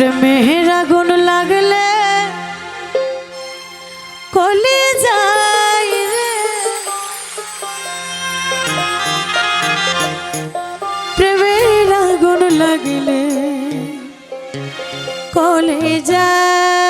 প্রেমের আগুন লাগলে কলে যাই রে। প্রেমের আগুন লাগলে কলে যায়।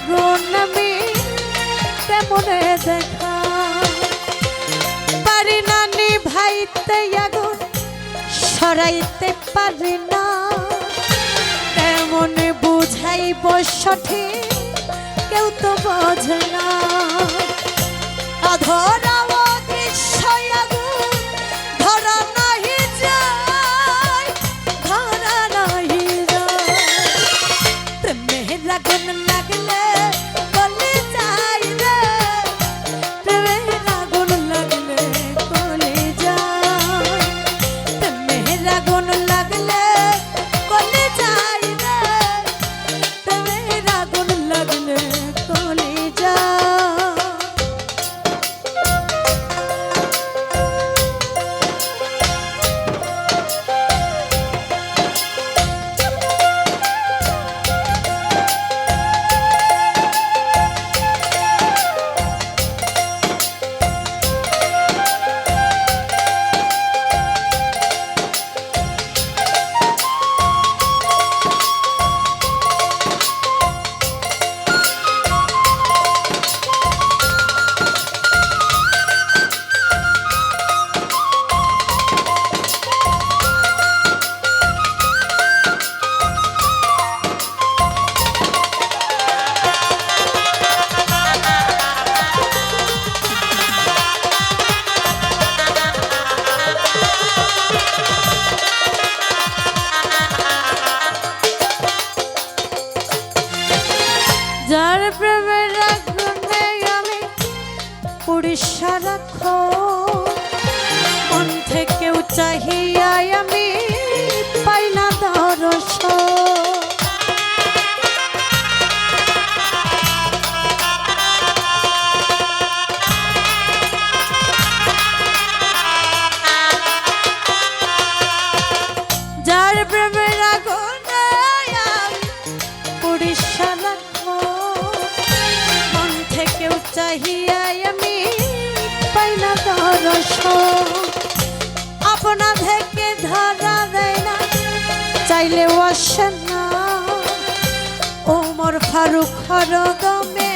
আগুন আমি তেমনে দেখা। পারি না নিভাইতে আগুন, সরাইতে পারি না। এমন বুঝাইব সঠিক, কেউ তো বোঝে না। অধরা যার প্রেমের আগুনে আমি উড়িষ্যা রাখো। মন থেকেও চাহিয়াই আমি পাই না দরস। যার প্রেমের আসে না ওমর ফারুক হরদমে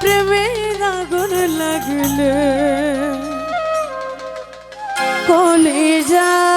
প্রেমের আগুন লাগলে কলে যা